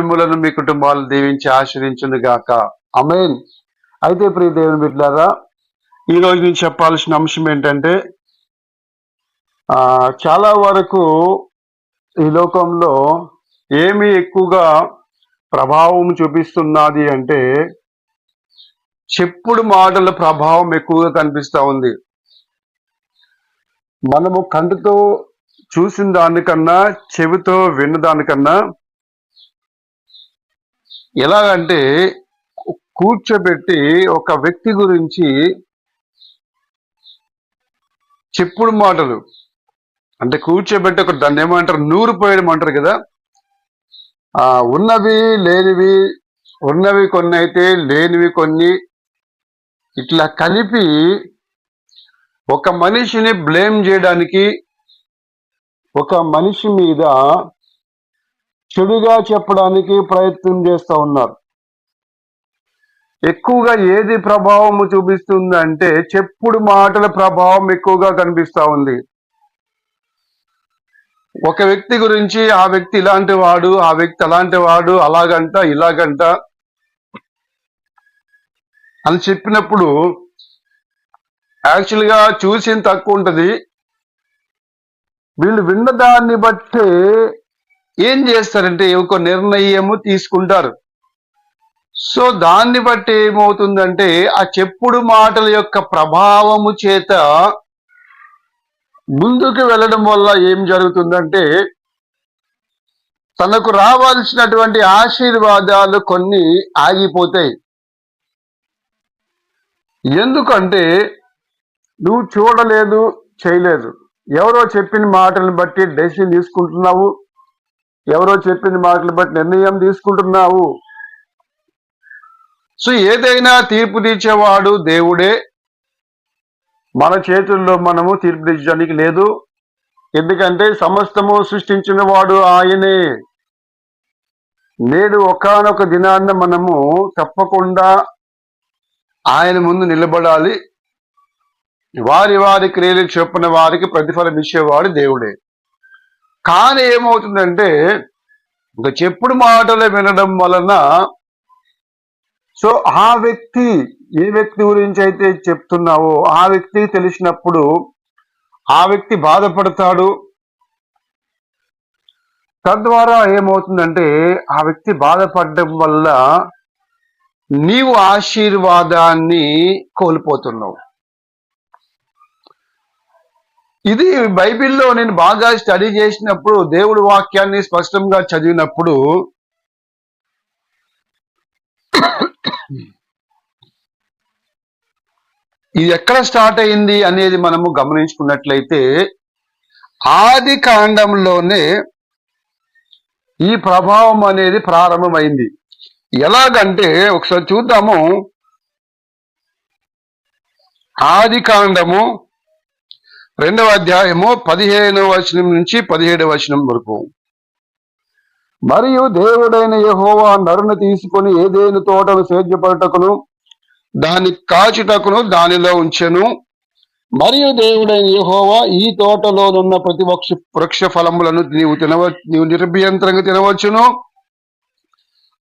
మిమ్మలను మీ కుటుంబాలను దీవించి ఆశ్రయించును గాక అమేన్ అయితే ప్రియ దేవుని బిడ్డారా ఈ రోజు నేను చెప్పాల్సిన అంశం ఏంటంటే చాలా వరకు ఈ లోకంలో ఏమి ఎక్కువగా ప్రభావం చూపిస్తున్నది అంటే చెప్పుడు మాటల ప్రభావం ఎక్కువగా కనిపిస్తూ ఉంది. మనము కంటితో చూసిన దానికన్నా చెవితో విన్న దానికన్నా ఎలాగంటే కూర్చోబెట్టి ఒక వ్యక్తి గురించి చెప్పుడు మాటలు. అంటే కూర్చోబెట్టి ఒక దాన్ని ఏమంటారు? నూరు పోయడం అంటారు కదా? ఆ ఉన్నవి లేనివి ఉన్నవి కొన్ని అయితే లేనివి కొన్ని ఇట్లా కలిపి ఒక మనిషిని బ్లేమ్ చేయడానికి ఒక మనిషి మీద చెడుగా చెప్పడానికి ప్రయత్నం చేస్తూ ఉన్నారు. ఎక్కువగా ఏది ప్రభావం చూపిస్తుంది అంటే చెప్పుడు మాటల ప్రభావం ఎక్కువగా కనిపిస్తూ ఉంది. ఒక వ్యక్తి గురించి ఆ వ్యక్తి ఇలాంటి వాడు ఆ వ్యక్తి అలాంటి వాడు అలాగంట ఇలాగంట అని చెప్పినప్పుడు యాక్చువల్గా చూసిన తక్కువ ఉంటుంది. వీళ్ళు విన్న దాన్ని బట్టి ఏం చేస్తారంటే ఒక నిర్ణయము తీసుకుంటారు. సో దాన్ని బట్టి ఏమవుతుందంటే ఆ చెప్పుడు మాటల యొక్క ప్రభావము చేత ముందుకు వెళ్ళడం వల్ల ఏం జరుగుతుందంటే తనకు రావాల్సినటువంటి ఆశీర్వాదాలు కొన్ని ఆగిపోతాయి. ఎందుకంటే నువ్వు చూడలేదు చేయలేదు. ఎవరో చెప్పిన మాటలను బట్టి డెసిషన్ తీసుకుంటున్నావు ఎవరో చెప్పిన మాటలు బట్టి నిర్ణయం తీసుకుంటున్నావు. సో ఏదైనా తీర్పు తీర్చేవాడు దేవుడే. మన చేతుల్లో మనము తీర్పు తీర్చడానికి లేదు. ఎందుకంటే సమస్తము సృష్టించిన వాడు ఆయనే. నేడు ఒకనొక దినాన్న మనము తప్పకుండా ఆయన ముందు నిలబడాలి. వారి వారి క్రియలు చెప్పిన వారికి ప్రతిఫలం ఇచ్చేవాడు దేవుడే. కానీ ఏమవుతుందంటే ఇంకా చెప్పుడు మాటలు వినడం వలన సో ఆ వ్యక్తి ఏ వ్యక్తి గురించి అయితే చెప్తున్నావో ఆ వ్యక్తికి తెలిసినప్పుడు ఆ వ్యక్తి బాధపడతాడు. తద్వారా ఏమవుతుందంటే ఆ వ్యక్తి బాధపడడం వల్ల నీవు ఆశీర్వాదాన్ని కోల్పోతున్నావు. ఇది బైబిల్లో నేను బాగా స్టడీ చేసినప్పుడు దేవుడి వాక్యాన్ని స్పష్టంగా చదివినప్పుడు ఇది ఎక్కడ స్టార్ట్ అయింది అనేది మనము గమనించుకున్నట్లయితే ఆది కాండంలోనే ఈ ప్రభావం అనేది ప్రారంభమైంది. ఎలాగంటే ఒకసారి చూద్దాము. ఆది కాండము రెండవ అధ్యాయము పదిహేనవ వచనం నుంచి పదిహేడవ వచనం వరకు. మరియు దేవుడైన యహోవా నరును తీసుకొని ఏదేని తోటను సేద్యపడటకును దాన్ని కాచుటకును దానిలో ఉంచెను. మరియు దేవుడైన యహోవా ఈ తోటలోనున్న ప్రతి వృక్ష వృక్ష ఫలములను నీవు తినవ నీవు నిర్భయంత్రంగా తినవచ్చును.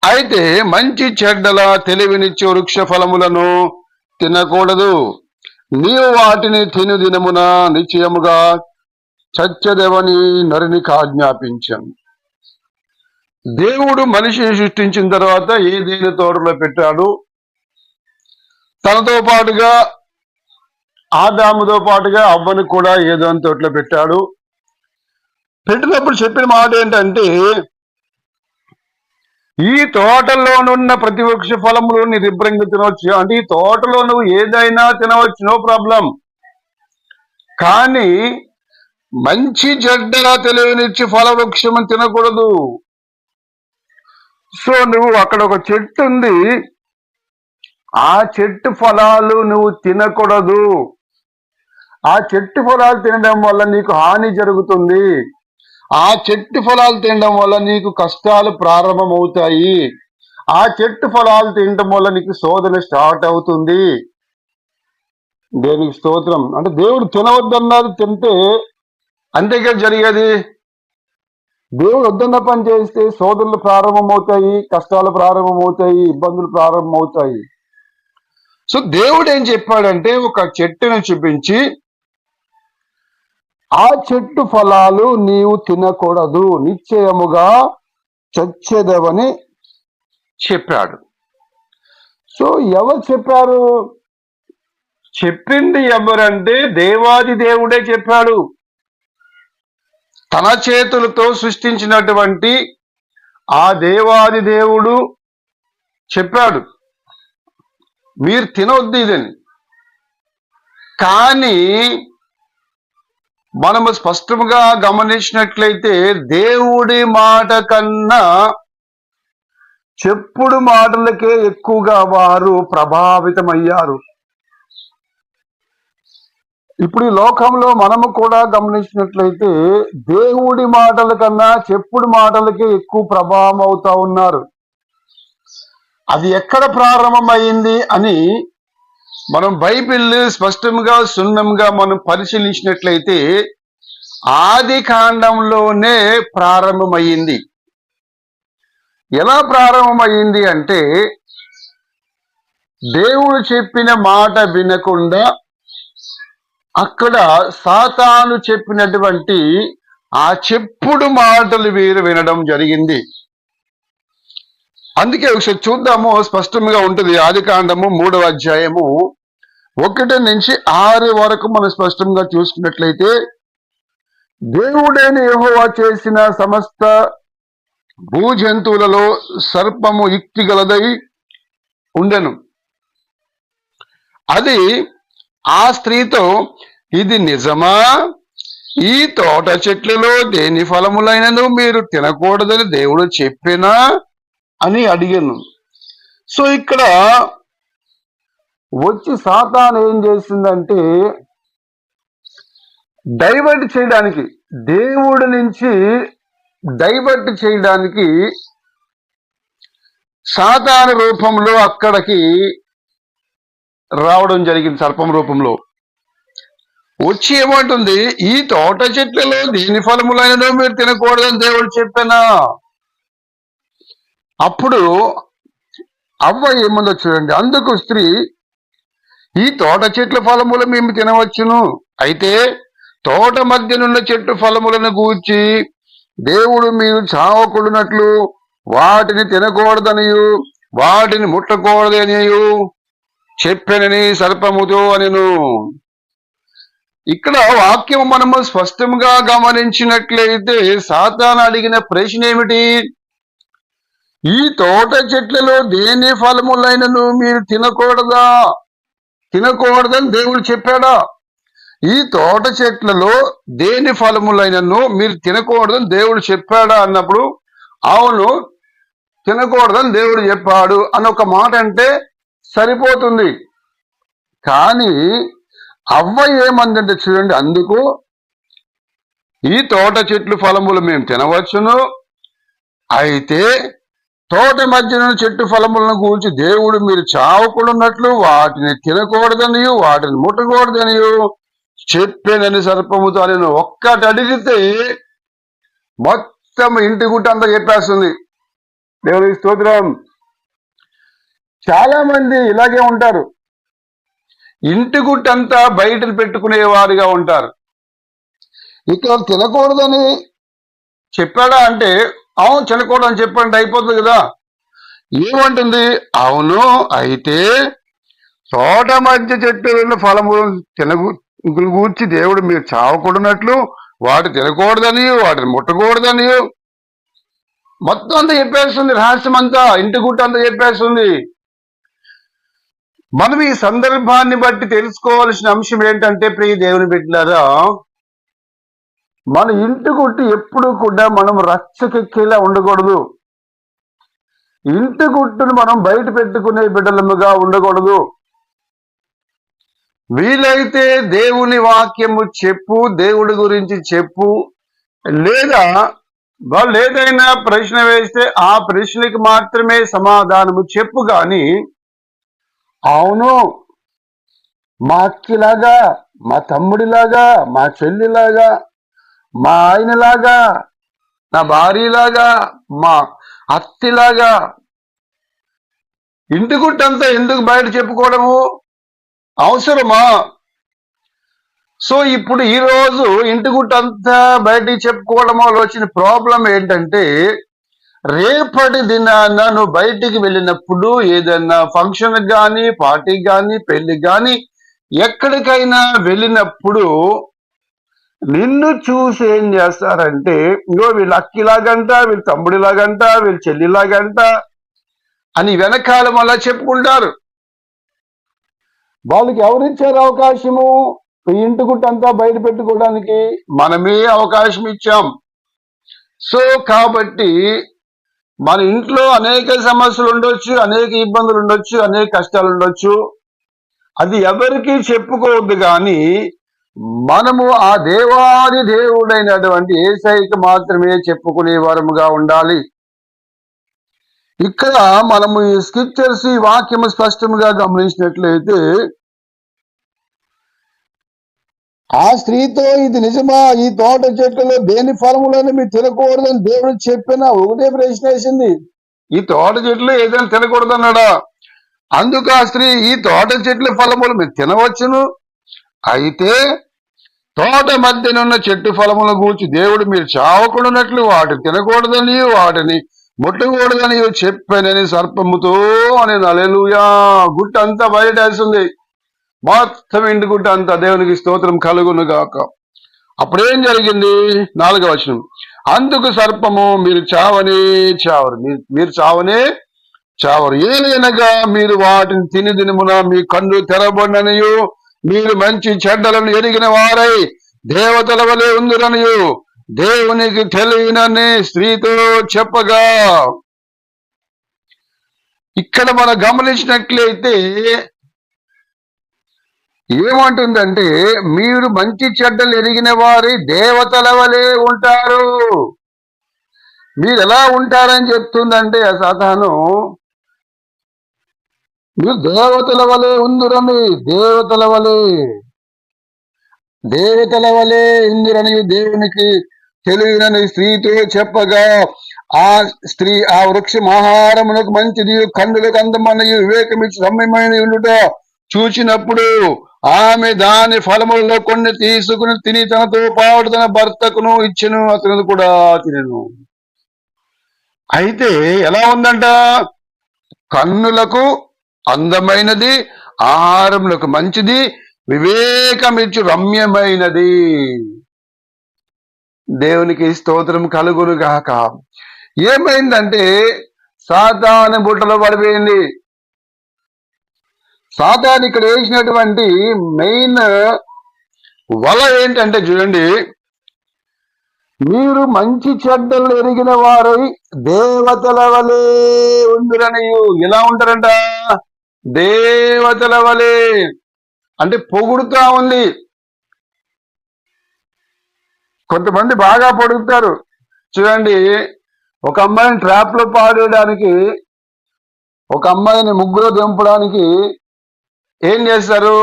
అయితే మంచి చెడ్డల తెలివినిచ్చే వృక్ష ఫలములను తినకూడదు. నీవు వాటిని తిను దినమున నిశ్చయముగా చచ్చదేవని నరునికి ఆజ్ఞాపించాను దేవుడు మనిషిని సృష్టించిన తర్వాత ఏదైనా తోటలో పెట్టాడు? తనతో పాటుగా ఆదాముతో పాటుగా అవ్వను కూడా ఏదో తోటలో పెట్టాడు. పెట్టినప్పుడు చెప్పిన మాట ఏంటంటే ఈ తోటలోనున్న ప్రతి వృక్ష ఫలములు నీ తినవచ్చు అంటే ఈ తోటలో నువ్వు ఏదైనా తినవచ్చు నో ప్రాబ్లం. కానీ మంచి చెడ్డగా తెలియనిచ్చి ఫల వృక్షం తినకూడదు. సో నువ్వు అక్కడ ఒక చెట్టు ఉంది. ఆ చెట్టు ఫలాలు నువ్వు తినకూడదు. ఆ చెట్టు ఫలాలు తినడం వల్ల నీకు హాని జరుగుతుంది. ఆ చెట్టు ఫలాలు తినడం వల్ల నీకు కష్టాలు ప్రారంభమవుతాయి. ఆ చెట్టు ఫలాలు తినడం వల్ల నీకు శోధన స్టార్ట్ అవుతుంది. దేనికి స్తోత్రం. అంటే దేవుడు తినవద్దన్నది తింటే అంతేగా జరిగేది? దేవుడు వద్దన్న పని చేస్తే సోదరులు ప్రారంభమవుతాయి కష్టాలు ప్రారంభమవుతాయి ఇబ్బందులు ప్రారంభమవుతాయి. సో దేవుడు ఏం చెప్పాడంటే ఒక చెట్టును చూపించి ఆ చెట్టు ఫలాలు నీవు తినకూడదు నిశ్చయముగా చచ్చేదవని చెప్పాడు. సో ఎవరు చెప్పారు? చెప్పింది ఎవరంటే దేవాది దేవుడే చెప్పాడు. తన చేతులతో సృష్టించినటువంటి ఆ దేవాది దేవుడు చెప్పాడు. మీరు తినొద్దు ఇదని. కానీ మనము స్పష్టంగా గమనించినట్లయితే దేవుడి మాట కన్నా చెప్పుడు మాటలకే ఎక్కువగా వారు ప్రభావితమయ్యారు. ఇప్పుడు ఈ లోకంలో మనము కూడా గమనించినట్లయితే దేవుడి మాటల కన్నా చెప్పుడు మాటలకే ఎక్కువ ప్రభావం అవుతా ఉన్నారు. అది ఎక్కడ ప్రారంభమైంది అని మనం బైబిల్ స్పష్టంగా సున్నంగా మనం పరిశీలించినట్లయితే ఆది కాండంలోనే ప్రారంభమైంది. ఎలా ప్రారంభమైంది అంటే దేవుడు చెప్పిన మాట వినకుండా అక్కడ సాతాను చెప్పినటువంటి ఆ చెప్పుడు మాటలు వీరు వినడం జరిగింది. అందుకే ఒకసారి చూద్దాము స్పష్టంగా ఉంటుంది. ఆది కాండము మూడవ అధ్యాయము ఒకటి నుంచి ఆరు వరకు మనం స్పష్టంగా చూసుకున్నట్లయితే దేవుడైన యహోవా చేసిన సమస్త భూజంతువులలో సర్పము యుక్తి గలదై ఉండెను. అది ఆ స్త్రీతో ఇది నిజమా? ఈ తోట చెట్లలో దేని ఫలములైనను మీరు తినకూడదని దేవుడు చెప్పినా అని అడిగాను. సో ఇక్కడ వచ్చి సాతాన్ ఏం చేసిందంటే డైవర్ట్ చేయడానికి దేవుడి నుంచి డైవర్ట్ చేయడానికి సాతాన రూపంలో అక్కడికి రావడం జరిగింది సర్పం రూపంలో. వచ్చి ఏమంటుంది ఈ తోట చెట్లలో దీని ఫలములైనదో మీరు తినకూడదని దేవుడు చెప్పానా? అప్పుడు అవ్వ ఏముందో చూడండి. అందుకు స్త్రీ ఈ తోట చెట్ల ఫలములు మేము తినవచ్చును. అయితే తోట మధ్యనున్న చెట్టు ఫలములను గూర్చి దేవుడు మీరు చావకుడునట్లు వాటిని తినకూడదనియు వాటిని ముట్టకూడదనియు చెప్పనని సర్పముతో అనిను. ఇక్కడ వాక్యం మనము స్పష్టంగా గమనించినట్లయితే సాతాను అడిగిన ప్రశ్న ఏమిటి ఈ తోట చెట్లలో దేని ఫలములైనను మీరు తినకూడదా? తినకూడదని దేవుడు చెప్పాడా? ఈ తోట చెట్లలో దేని ఫలములైనను మీరు తినకూడదని దేవుడు చెప్పాడా అన్నప్పుడు అవును తినకూడదని దేవుడు చెప్పాడు అని ఒక మాట అంటే సరిపోతుంది. కానీ అవ్వ ఏమందంటే చూడండి అందుకు ఈ తోట చెట్లు ఫలములు మేము తినవచ్చును. అయితే తోట మధ్యన చెట్టు ఫలములను గూర్చి దేవుడు మీరు చావకుడున్నట్లు వాటిని తినకూడదని వాటిని ముట్టకూడదని చెప్పేనని సర్పముతో నేను ఒక్కటి అడిగితే మొత్తం ఇంటి గుట్ట అంతా చెప్పేస్తుంది. దేవుడి స్తోత్రం. చాలా మంది ఇలాగే ఉంటారు. ఇంటి గుట్టంతా బయటలు పెట్టుకునే వారిగా ఉంటారు. ఇక్కడ తినకూడదని చెప్పాడా అంటే అవును తినకూడదు అని చెప్పండి అయిపోతుంది కదా. ఏమంటుంది? అవును అయితే తోట మధ్య చెట్టు ఫలము తినగు గూర్చి దేవుడు మీరు చావకూడనట్లు వాటి తినకూడదని వాటిని ముట్టకూడదని. మొత్తం అంతా చెప్పేస్తుంది రహస్యం అంతా ఇంటి గుట్ట అంతా చెప్పేస్తుంది. మనం ఈ సందర్భాన్ని బట్టి తెలుసుకోవాల్సిన అంశం ఏంటంటే ప్రియ దేవుని బిడ్డలారా మన ఇంటి గుట్టు ఎప్పుడు కూడా మనం రచ్చకెక్కేలా ఉండకూడదు. ఇంటి గుట్టును మనం బయట పెట్టుకునే బిడ్డలముగా ఉండకూడదు. వీలైతే దేవుని వాక్యము చెప్పు దేవుడి గురించి చెప్పు. లేదా వాళ్ళు ఏదైనా ప్రశ్న వేస్తే ఆ ప్రశ్నకి మాత్రమే సమాధానము చెప్పు గాని అవును మా అక్కిలాగా మా తమ్ముడిలాగా మా చెల్లిలాగా మా ఆయనలాగా నా భార్యలాగా మా అత్తిలాగా. ఇంటి గుట్టంతా ఎందుకు బయట చెప్పుకోవడము? అవసరమా? సో ఇప్పుడు ఈరోజు ఇంటి గుట్టంతా బయటికి చెప్పుకోవడం వల్ల వచ్చిన ప్రాబ్లం ఏంటంటే రేపటి దినాన నువ్వు బయటికి వెళ్ళినప్పుడు ఏదైనా ఫంక్షన్ కానీ పార్టీకి కానీ పెళ్ళికి కానీ ఎక్కడికైనా వెళ్ళినప్పుడు నిన్ను చూసి ఏం చేస్తారంటే ఇంకో వీళ్ళు అక్కిలాగంట వీళ్ళు తమ్ముడిలాగంట వీళ్ళు చెల్లిలాగంట అని వెనకాల అలా చెప్పుకుంటారు. వాళ్ళకి ఎవరిచ్చారు అవకాశము? ఇంటి గుట్టంతా బయట పెట్టుకోవడానికి మనమే అవకాశం ఇచ్చాం. సో కాబట్టి మన ఇంట్లో అనేక సమస్యలు ఉండొచ్చు అనేక ఇబ్బందులు ఉండొచ్చు అనేక కష్టాలు ఉండొచ్చు. అది ఎవరికి చెప్పుకోవద్దు కానీ మనము ఆ దేవాది దేవుడైనటువంటి ఏసైకి మాత్రమే చెప్పుకునే వారముగా ఉండాలి. ఇక్కడ మనము ఈ స్క్రిప్చర్స్ ఈ వాక్యము స్పష్టంగా గమనించినట్లయితే ఆ స్త్రీతో ఇది నిజమా? ఈ తోట చెట్టులో దేని ఫలములను మీరు తినకూడదని దేవుడు చెప్పిన ఒకటే ప్రశ్న వేసింది. ఈ తోట చెట్లు ఏదైనా తినకూడదన్నాడా? అందుకు ఆ స్త్రీ ఈ తోట చెట్ల ఫలములు మీరు తినవచ్చును. అయితే తోట మధ్యనున్న చెట్టు ఫలముల గూర్చి దేవుడు మీరు చావకుండానట్లు వాటిని తినకూడదని వాటిని ముట్టకూడదని చెప్పానని సర్పముతో అని నలెలుయా గుట్ట అంతా బయటేసింది మొత్తం ఇంటి గుట్ట అంతా దేవునికి స్తోత్రం కలుగును గాక. అప్పుడేం జరిగింది? నాలుగవ వచనం. అందుకు సర్పము మీరు చావనే చావరు. మీరు చావనే చావరు. ఏలైనగా మీరు వాటిని తిని దినమున మీ కన్ను తెరబడిననియు మీరు మంచి చెడ్డలను ఎరిగిన వారై దేవతల వలె ఉందిరనియు. దేవునికి తెలియనని స్త్రీతో చెప్పగా. ఇక్కడ మనం గమనించినట్లయితే ఏమంటుందంటే మీరు మంచి చెడ్డలు ఎరిగిన వారి దేవతల వలె ఉంటారు. మీరు ఎలా ఉంటారని చెప్తుందంటే ఆ మీరు దేవతల వలె ఉందిరని దేవతల వలె. దేవతల వలె ఉందిరని దేవునికి తెలియనని స్త్రీతో చెప్పగా ఆ స్త్రీ ఆ వృక్షం ఆహారమునకు మంచిది కన్నులకు అందమన్నది వివేకమిచ్చి రమ్యమైన ఉండుట చూచినప్పుడు ఆమె దాని ఫలములలో కొన్ని తీసుకుని తిని తనతో పాటు తన భర్తకును ఇచ్చెను అతను కూడా తినను. అయితే ఎలా ఉందంట? కన్నులకు అందమైనది ఆహారములకు మంచిది వివేకమిచ్చు రమ్యమైనది. దేవునికి స్తోత్రం కలుగునుగాక. ఏమైందంటే సాతాను బుట్టలో పడిపోయింది. సాతాన్ ఇక్కడ వేసినటువంటి మెయిన్ వల ఏంటంటే చూడండి మీరు మంచి చెడ్డలు ఎరిగిన వారై దేవతల వలె ఉందిరనియు ఎలా ఉంటారంట? దేవతల వలె. అంటే పొగుడుతా ఉంది. కొంతమంది బాగా పొడుగుతారు. చూడండి ఒక అమ్మాయిని ట్రాప్లో పాడేయడానికి ఒక అమ్మాయిని ముగ్గురు దింపడానికి ఏం చేస్తారు?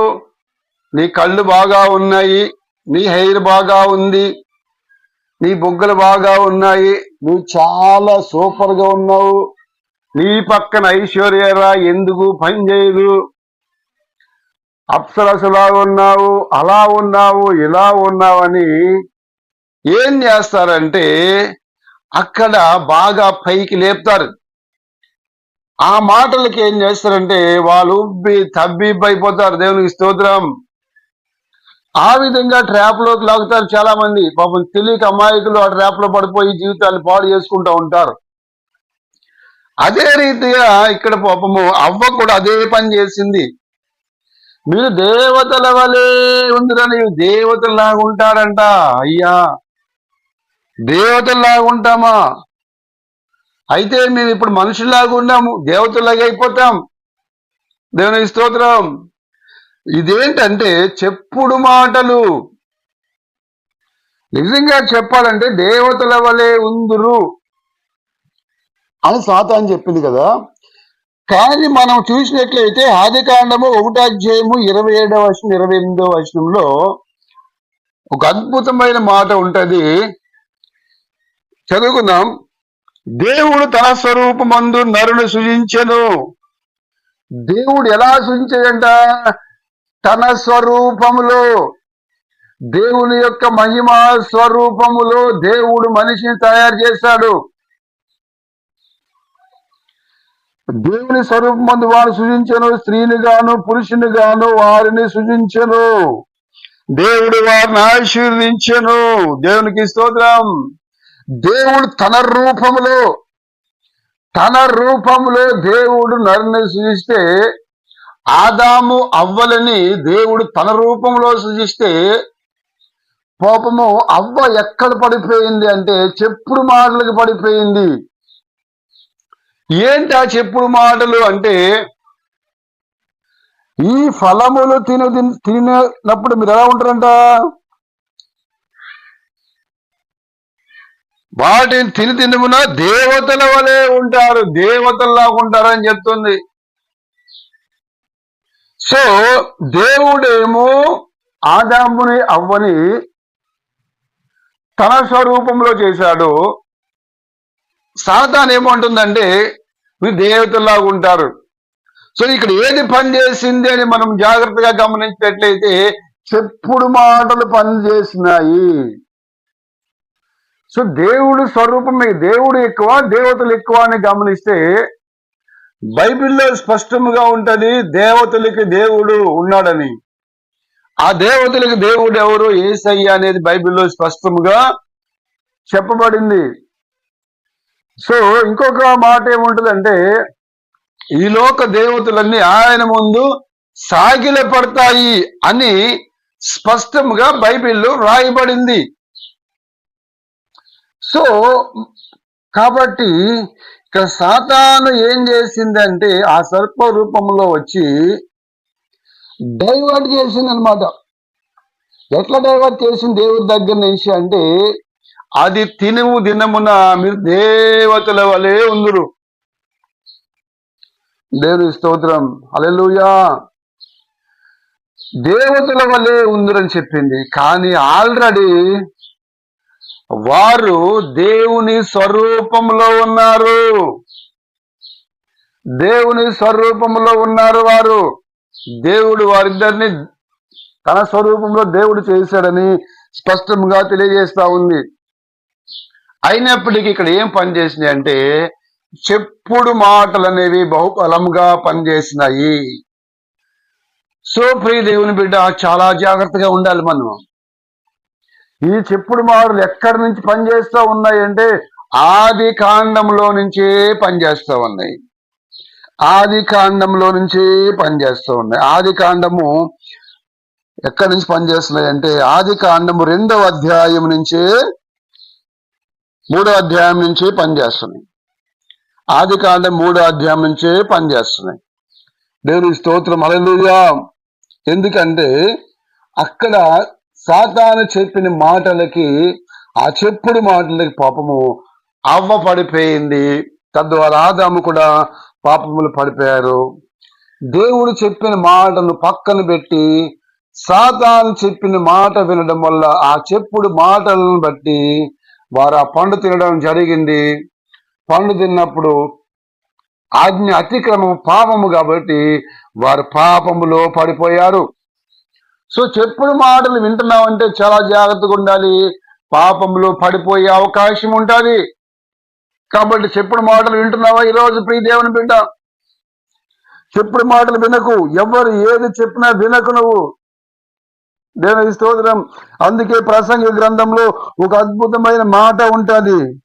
నీ కళ్ళు బాగా ఉన్నాయి నీ హెయిర్ బాగా ఉంది నీ బొగ్గలు బాగా ఉన్నాయి నువ్వు చాలా సూపర్గా ఉన్నావు. నీ పక్కన ఐశ్వర్యరా ఎందుకు పని చేయదు? అప్సరసలా ఉన్నావు అలా ఉన్నావు ఇలా ఉన్నావని ఏం చేస్తారంటే అక్కడ బాగా పైకి లేపుతారు. ఆ మాటలకి ఏం చేస్తారంటే వాళ్ళు ఉబ్బి తబ్బిబ్బైపోతారు దేవునికి స్తోత్రం. ఆ విధంగా ట్రాప్లోకి లాగుతారు చాలా మంది పాపం తెలియక అమాయకులు ఆ ట్రాప్లో పడిపోయి జీవితాన్ని పాడు చేసుకుంటూ ఉంటారు. అదే రీతిగా ఇక్కడ పాపము అవ్వ కూడా అదే పని చేసింది. మీరు దేవతల వలె ఉందిరని దేవతలాగా ఉంటాడంట. అయ్యా దేవతలాగా ఉంటామా? అయితే మేము ఇప్పుడు మనుషుల్లాగా ఉన్నాము దేవతలాగా అయిపోతాం. దేవుని స్తోత్రం. ఇదేంటంటే చెప్పుడు మాటలు. నిజంగా చెప్పాలంటే దేవతల వలె ఉందురు. అని సాతాన్ చెప్పింది కదా. కానీ మనం చూసినట్లయితే ఆదికాండము ఒకటాధ్యాయము ఇరవై ఏడవ వచనం ఇరవై ఎనిమిదవ వచనంలో ఒక అద్భుతమైన మాట ఉంటది. చదువుకుందాం. దేవుడు తన స్వరూపమందు నరుని సృజించను. దేవుడు ఎలా సృజించాడంట? తన స్వరూపములో. దేవుని యొక్క మహిమ స్వరూపములో దేవుడు మనిషిని తయారు చేశాడు. దేవుని స్వరూపం మందు వారు సృజించను స్త్రీని గాను పురుషుని గాను వారిని సృజించను. దేవుడు వారిని ఆశీర్వదించను. దేవునికి స్తోత్రం. దేవుడు తన రూపంలో తన రూపంలో దేవుడు నరుని సృజిస్తే ఆదాము అవ్వలని దేవుడు తన రూపంలో సృజిస్తే పాపము అవ్వ ఎక్కడ పడిపోయింది అంటే చెప్పుడు మాటలకు పడిపోయింది. ఏంటి ఆ చెప్పుడు మాటలు అంటే ఈ ఫలములు తిను తినప్పుడు మీరు ఎలా ఉంటారంట? వాటిని తిని తినమున దేవతల వలె ఉంటారు దేవతల్లాగా ఉంటారని చెప్తుంది. సో దేవుడేమో ఆదాముని అవ్వని తన స్వరూపంలో చేశాడు. సాతాన్ ఏమంటుందంటే మీరు దేవతల్లాగా ఉంటారు. సో ఇక్కడ ఏది పనిచేసింది అని మనం జాగ్రత్తగా గమనించినట్లయితే చెప్పుడు మాటలు పనిచేసినాయి సో దేవుడు స్వరూపం దేవుడు ఎక్కువ దేవతలు ఎక్కువ అని గమనిస్తే బైబిల్లో స్పష్టముగా ఉంటది దేవతలకి దేవుడు ఉన్నాడని. ఆ దేవతలకి దేవుడు ఎవరు? ఏసయ్య అనేది బైబిల్లో స్పష్టముగా చెప్పబడింది. సో ఇంకొక మాట ఏముంటుందంటే ఈ లోక దేవతలన్నీ ఆయన ముందు సాగిల పడతాయి అని స్పష్టంగా బైబిల్లో రాయబడింది సో కాబట్టి ఇక్కడ సాతాను ఏం చేసిందంటే ఆ సర్ప రూపంలో వచ్చి డైవర్ట్ చేసింది అనమాట ఎట్లా డైవర్ట్ చేసింది దేవుడి దగ్గర నుంచి అంటే అది తినువు దినమున మీరు దేవతల వలె ఉందురు. దేవుని స్తోత్రం. అలెలుయా దేవతల వలె ఉందరని చెప్పింది. కానీ ఆల్రెడీ వారు దేవుని స్వరూపంలో ఉన్నారు. దేవుని స్వరూపంలో ఉన్నారు వారు. దేవుడు వారిద్దరిని తన స్వరూపంలో దేవుడు చేశాడని స్పష్టంగా తెలియజేస్తా ఉంది. అయినప్పటికీ ఇక్కడ ఏం పనిచేసినాయి అంటే చెప్పుడు మాటలు అనేవి బహుబలంగా పనిచేసినాయి. సో ప్రియ దేవుని బిడ్డ చాలా జాగ్రత్తగా ఉండాలి మనం. ఈ చెప్పుడు మాటలు ఎక్కడి నుంచి పనిచేస్తూ ఉన్నాయి అంటే ఆది కాండంలో నుంచే పనిచేస్తూ ఉన్నాయి. ఆది కాండంలో నుంచే పనిచేస్తూ ఉన్నాయి. ఆది కాండము ఎక్కడి నుంచి పనిచేస్తున్నాయి అంటే ఆది కాండము రెండవ అధ్యాయం నుంచే మూడో అధ్యాయం నుంచి పనిచేస్తున్నాయి ఆది కాండం మూడో అధ్యాయం నుంచే పనిచేస్తున్నాయి దేవుని స్తోత్రం అలలుగా ఎందుకంటే అక్కడ సాతాను చెప్పిన మాటలకి ఆ చెప్పుడు మాటలకి పాపము అవ్వ పడిపోయింది. తద్వారా ఆదాము కూడా పాపములు పడిపోయారు. దేవుడు చెప్పిన మాటను పక్కన పెట్టి సాతాను చెప్పిన మాట వినడం వల్ల ఆ చెప్పుడు మాటలను బట్టి వారు ఆ పండు తినడం జరిగింది. పండు తిన్నప్పుడు ఆజ్ఞ అతిక్రమం పాపము కాబట్టి వారు పాపములో పడిపోయారు. సో చెప్పుడు మాటలు వింటున్నామంటే చాలా జాగ్రత్తగా ఉండాలి. పాపంలో పడిపోయే అవకాశం ఉంటుంది కాబట్టి చెప్పుడు మాటలు వింటున్నావా ఈరోజు ప్రీదేవుని బిడ్డ? చెప్పుడు మాటలు వినకు. ఎవరు ఏది చెప్పినా వినకు నువ్వు. దేవుని స్తోత్రం. అందుకే ప్రసంగ గ్రంథంలో ఒక అద్భుతమైన మాట ఉంటుంది.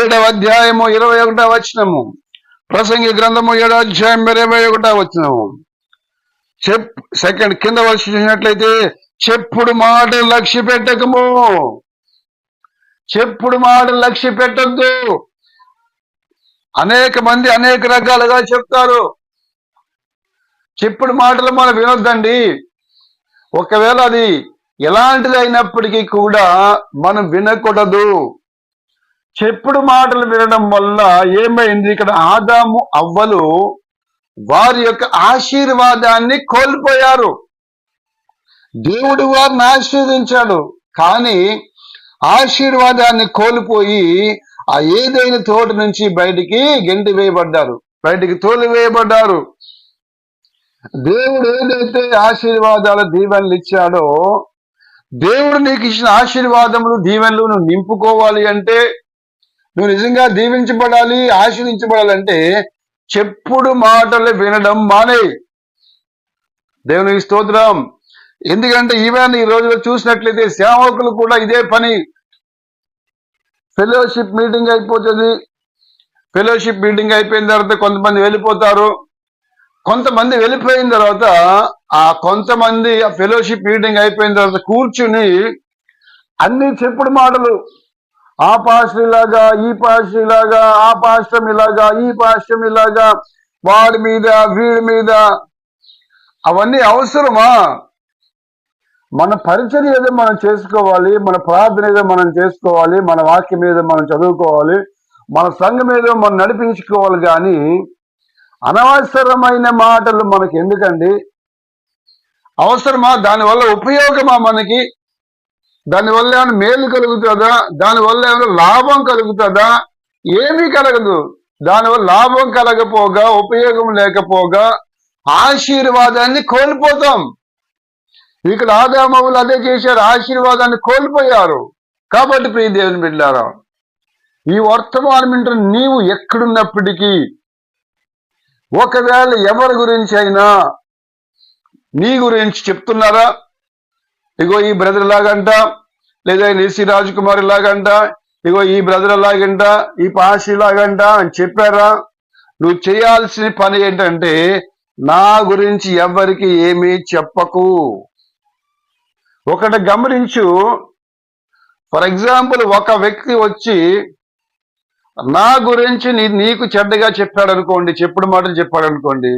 ఏడవ అధ్యాయము ఇరవై ఒకటో వచ్చినము ప్రసంగి గ్రంథము ఏడవ అధ్యాయం ఇరవై ఒకటో వచ్చినము చెప్ సెకండ్ కింద వచ్చి చూసినట్లయితే చెప్పుడు మాట లక్ష్య పెట్టకము. చెప్పుడు మాట లక్ష్య పెట్టద్దు. అనేక మంది అనేక రకాలుగా చెప్తారు. చెప్పుడు మాటలు మనం వినొద్దండి. ఒకవేళ అది ఎలాంటిది అయినప్పటికీ కూడా మనం వినకూడదు. చెప్పుడు మాటలు వినడం వల్ల ఏమైంది? ఇక్కడ ఆదాము అవ్వలు వారి యొక్క ఆశీర్వాదాన్ని కోల్పోయారు. దేవుడు వారిని ఆశీర్వదించాడు. కానీ ఆశీర్వాదాన్ని కోల్పోయి ఆ ఏదైన తోట నుంచి బయటికి గెంటి వేయబడ్డారు. బయటికి తోలివేయబడ్డారు దేవుడు ఏదైతే ఆశీర్వాదాల దీవెనలు ఇచ్చాడో దేవుడు నీకు ఇచ్చిన ఆశీర్వాదములు దీవెనలు నువ్వు నింపుకోవాలి అంటే నువ్వు నిజంగా దీవించబడాలి ఆశీర్వించబడాలంటే చెప్పుడు మాటలు వినడం మానే. దేవునికి స్తోత్రం. ఎందుకంటే ఈవెన్ ఈ రోజులో చూసినట్లయితే సేవకులు కూడా ఇదే పని. ఫెలోషిప్ మీటింగ్ అయిపోతుంది. ఫెలోషిప్ మీటింగ్ అయిపోయిన తర్వాత కొంతమంది వెళ్ళిపోతారు. కొంతమంది వెళ్ళిపోయిన తర్వాత ఆ కొంతమంది ఆ ఫెలోషిప్ మీటింగ్ అయిపోయిన తర్వాత కూర్చుని అన్ని చెప్పుడు మాటలు. ఆ పాస్టర్ ఇలాగా ఈ పాస్టర్ ఇలాగా ఆ పాస్టం ఇలాగా ఈ పాస్టం ఇలాగా వాడి మీద వీడి మీద. అవన్నీ అవసరమా? మన పరిచయం ఏదో మనం చేసుకోవాలి మన ప్రార్థన ఏదో మనం చేసుకోవాలి మన వాక్యం మీద మనం చదువుకోవాలి మన సంఘం ఏదో మనం నడిపించుకోవాలి కానీ అనవసరమైన మాటలు మనకి ఎందుకండి? అవసరమా? దానివల్ల ఉపయోగమా మనకి? దానివల్ల ఏమైనా మేలు కలుగుతుందా? దానివల్ల ఏమైనా లాభం కలుగుతుందా? ఏమీ కలగదు. దానివల్ల లాభం కలగపోగా ఉపయోగం లేకపోగా ఆశీర్వాదాన్ని కోల్పోతాం. ఇక్కడ ఆదామవులు అదే చేశారు. ఆశీర్వాదాన్ని కోల్పోయారు. కాబట్టి ప్రియ దేవుని బిడ్డారా ఈ వర్తమానం వింటున్న నీవు ఎక్కడున్నప్పటికీ ఒకవేళ ఎవరి గురించి అయినా నీ గురించి చెప్తున్నారా? ఇగో ఈ బ్రదర్ లాగంట లేదా నిసి రాజకుమారి లాగంట ఇగో ఈ బ్రదర్ లాగంట ఈ పాషి లాగంట అని చెప్పారా? నువ్వు చేయాల్సిన పని ఏంటంటే నా గురించి ఎవరికి ఏమీ చెప్పకు. ఒకటి గమనించు. ఫర్ ఎగ్జాంపుల్ ఒక వ్యక్తి వచ్చి నా గురించి నీకు చెడ్డగా చెప్పాడు అనుకోండి చెప్పుడు మాటలు చెప్పాడు అనుకోండి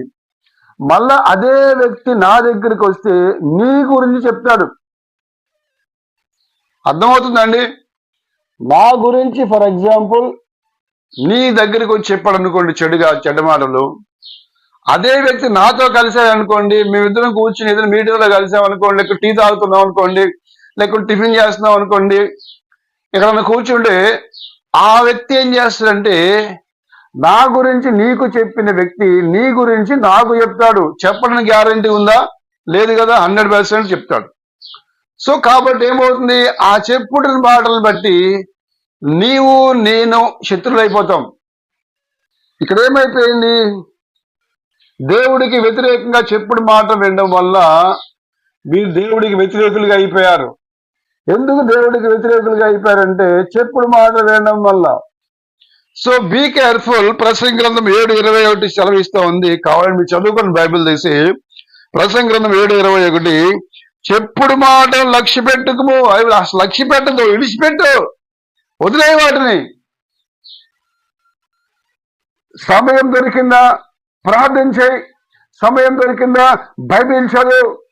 మళ్ళా అదే వ్యక్తి నా దగ్గరికి వస్తే నీ గురించి చెప్తాడు. అర్థమవుతుందండి? నా గురించి ఫర్ ఎగ్జాంపుల్ నీ దగ్గరికి వచ్చి చెప్పాడు అనుకోండి చెడుగా చెడ్డ మాటలు అదే వ్యక్తి నాతో కలిసాడు అనుకోండి మేమిద్దరం కూర్చుని ఏదైనా మీడియాలో కలిసామనుకోండి లేకపోతే టీ తాగుతున్నాం అనుకోండి లేకుంటే టిఫిన్ చేస్తున్నాం అనుకోండి ఇక్కడ కూర్చుంటే ఆ వ్యక్తి ఏం చేస్తాడంటే నా గురించి నీకు చెప్పిన వ్యక్తి నీ గురించి నాకు చెప్తాడు. చెప్పడానికి గ్యారంటీ ఉందా? లేదు కదా హండ్రెడ్ పర్సెంట్ చెప్తాడు. సో కాబట్టి ఏమవుతుంది? ఆ చెప్పుడిన మాటలను బట్టి నీవు నేను శత్రులైపోతాం. ఇక్కడ ఏమైపోయింది? దేవుడికి వ్యతిరేకంగా చెప్పుడు మాట వినడం వల్ల మీరు దేవుడికి వ్యతిరేకులుగా అయిపోయారు. ఎందుకు దేవుడికి వ్యతిరేకులుగా అయిపోయారంటే చెప్పుడు మాట వినడం వల్ల. సో బీ కేర్ఫుల్ ప్రసంగ గ్రంథం ఏడు ఇరవై ఒకటి సెలవిస్తూ ఉంది. కావాలని మీరు చదువుకొని బైబిల్ తీసి ప్రసంగ గ్రంథం ఏడు ఇరవై ఒకటి. చెప్పుడు మాట లక్ష్య పెట్టుకుము. అవి అసలు లక్ష్య పెట్టదు విడిచిపెట్టు. వదిలే వాటిని. సమయం దొరికిందా? ప్రార్థన చేయి సమయం దొరికిందా? బైబిల్ చదువు.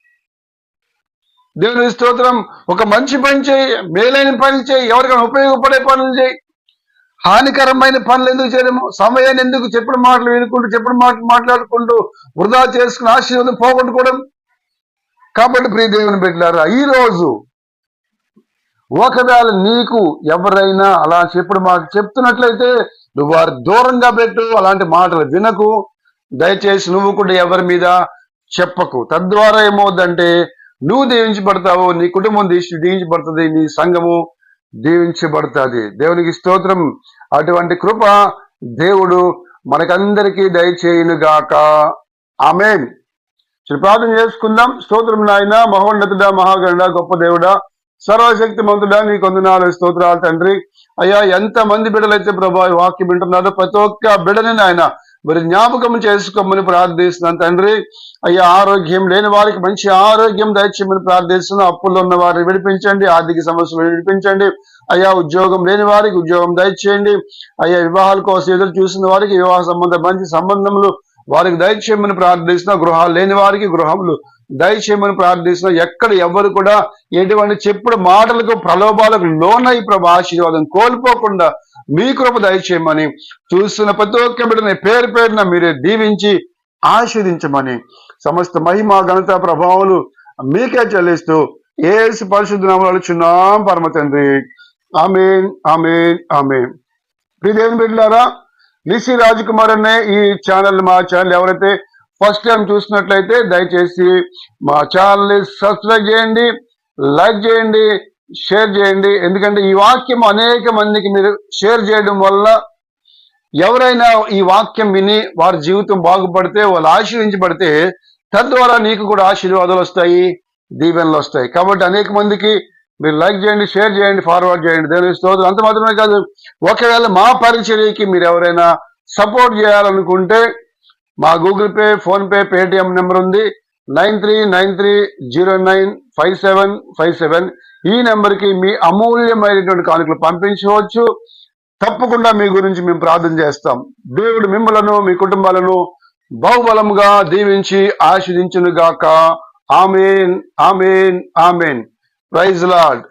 దేవుని స్తోత్రం ఒక మంచి పని చేయి మేలైన పని చేయి ఎవరికైనా ఉపయోగపడే పనులు చేయి. హానికరమైన పనులు ఎందుకు చేయడము సమయాన్ని ఎందుకు చెప్పిన మాటలు వినుకుంటూ చెప్పిన మాటలు మాట్లాడుకుంటూ వృధా చేసుకుని ఆశీర్వాదం పోగొట్టుకోవడం? కాబట్టి ప్రియ దేవుని పెట్టినారా ఈ రోజు ఒకవేళ నీకు ఎవరైనా అలా చెప్పుడు మాట చెప్తున్నట్లయితే నువ్వు వారి దూరంగా పెట్టు అలాంటి మాటలు వినకు. దయచేసి నువ్వు కూడా ఎవరి మీద చెప్పకు. తద్వారా ఏమవుద్దంటే నువ్వు దీవించబడతావు నీ కుటుంబం దీవించబడుతుంది నీ సంఘము దీవించబడుతుంది. దేవునికి స్తోత్రం. అటువంటి కృప దేవుడు మనకందరికీ దయచేయునుగాక. ఆమెన్. శ్రీపాదం చేసుకుందాం. స్తోత్రం నాయన మహోన్నతుడా మహాగరుడ గొప్ప దేవుడా సర్వశక్తి మంతుడా నీ కొందనాలు స్తోత్రాలు తండ్రి. అయ్యా ఎంత మంది బిడ్డలైతే ప్రభా వాక్యం వింటున్నారో ప్రతి ఒక్క బిడ్డని నాయన మరి జ్ఞాపకం చేసుకోమని ప్రార్థిస్తున్నాను తండ్రి. అయ్యా ఆరోగ్యం లేని వారికి మంచి ఆరోగ్యం దయచేయమని ప్రార్థిస్తున్నాను. అప్పుల్లో ఉన్న వారిని విడిపించండి ఆర్థిక సమస్యలు విడిపించండి. అయ్యా ఉద్యోగం లేని వారికి ఉద్యోగం దయచేయండి. అయ్యా వివాహాల కోసం ఎదురు చూసిన వారికి వివాహ సంబంధం మంచి సంబంధములు వారికి దయచేయమని ప్రార్థిస్తున్నా గృహాలు లేని వారికి గృహములు దయచేయమని ప్రార్థిస్తున్నా. ఎక్కడ ఎవరు కూడా ఎటువంటి చెప్పుడు మాటలకు ప్రలోభాలకు లోనై ప్రభు ఆశీర్వాదం కోల్పోకుండా మీ కృప దయచేయమని చూస్తున్న ప్రతి ఒక్క బిడ్డని పేరు పేరున మీరే దీవించి ఆశీర్దించమని సమస్త మహిమ ఘనత ప్రభావాలు మీకే చెల్లిస్తూ ఏసు పరిశుద్ధ నామాలు చున్నాం పరమ తండ్రి. Amen amen amen. ప్రియదేవుని బిడ్డారా నిసి రాజకుమార్ అనే ఈ ఛానల్ మా ఛానల్ ఎవరైతే ఫస్ట్ టైం చూసినట్లయితే దయచేసి మా ఛానల్ని సబ్స్క్రైబ్ చేయండి లైక్ చేయండి షేర్ చేయండి. ఎందుకంటే ఈ వాక్యం అనేక మందికి మీరు షేర్ చేయడం వల్ల ఎవరైనా ఈ వాక్యం విని వారి జీవితం బాగుపడితే వాళ్ళు ఆశీర్వించబడితే తద్వారా నీకు కూడా ఆశీర్వాదాలు వస్తాయి దీవెనలు వస్తాయి. కాబట్టి అనేక మందికి మీరు లైక్ చేయండి షేర్ చేయండి ఫార్వర్డ్ చేయండి. దేని స్తోత్రం. అంత మాత్రమే కాదు ఒకవేళ మా పరిచర్యకి మీరు ఎవరైనా సపోర్ట్ చేయాలనుకుంటే మా Google pay phone pay Paytm number ఉంది. Nine three nine three zero nine five seven five seven. ఈ నెంబర్కి మీ అమూల్యమైనటువంటి కానుకలు పంపించవచ్చు. తప్పకుండా మీ గురించి మేము ప్రార్థన చేస్తాం. దేవుడు మిమ్మలను మీ కుటుంబాలను బహుబలముగా దీవించి ఆశీర్దించును గాక amen amen amen. Praise lord